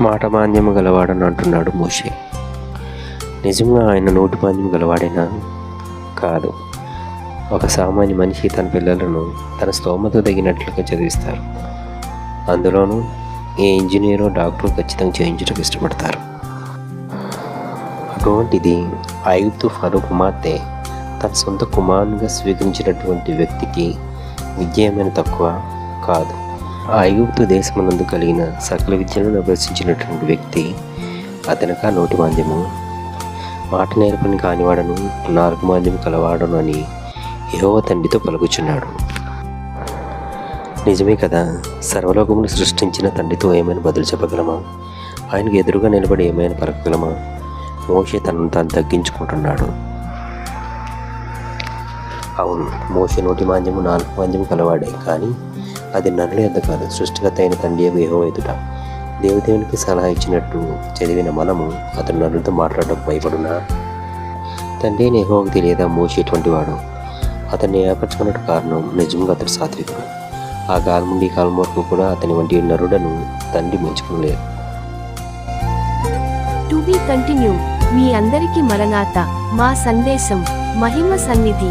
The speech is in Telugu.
మాట మాంద్యము గలవాడని అంటున్నాడు మోషే. నిజంగా ఆయన నోటి మాంద్యం గలవాడేనా? కాదు. ఒక సామాన్య మనిషి తన పిల్లలను తన స్తోమత తగినట్లుగా చదివిస్తారు. అందులోనూ ఏ ఇంజనీరో డాక్టర్ ఖచ్చితంగా చేయించడానికి ఇష్టపడతారు. అటువంటిది ఐగుప్తు ఫరో కుమార్తె తన సొంత కుమారునిగా స్వీకరించినటువంటి వ్యక్తికి విద్యమైన తక్కువ కాదు. ఆ ఐగుప్తు దేశమునందు కలిగిన సకల విద్యలను అభ్యసించినటువంటి వ్యక్తి అతనక నోటి మాంద్యము మాట నేర్పని కానివాడను నాలుగు మాంద్యం కలవాడను అని యహోవ తండ్రితో పలుకుచున్నాడు. నిజమే కదా సర్వలోకమును సృష్టించిన తండ్రితో ఏమైనా బదులు చెప్పగలమా? ఆయనకు ఎదురుగా నిలబడి ఏమైనా పలకగలమా? మోషే తనను తాను తగ్గించుకుంటున్నాడు. అవును మోషే నోటి మాంద్యము నాలుగు మాంద్యము కలవాడే కానీ అది నరుల ఎద్ద కాదు సృష్టికర్త అయిన తండ్రి ఏహో ఎదుట. దేవదేవునికి సలహా ఇచ్చినట్టు చదివిన మనము అతను నరులతో మాట్లాడడం భయపడునా? తండ్రి అయిన యెహోవాకు తెలియదా మోషే ఎటువంటి వాడు? అతన్ని ఏర్పరచుకున్నట్టు కారణం నిజంగా అతడు సాత్వికుడు. ఆ కాలం నుండి కాలం వరకు కూడా అతని వంటి నరుడను తండ్రి మెచ్చుకోలేదు టు బి కంటిన్యూ మీ అందరికీ మరణాత మా సందేశం మహిమ సన్నిధి.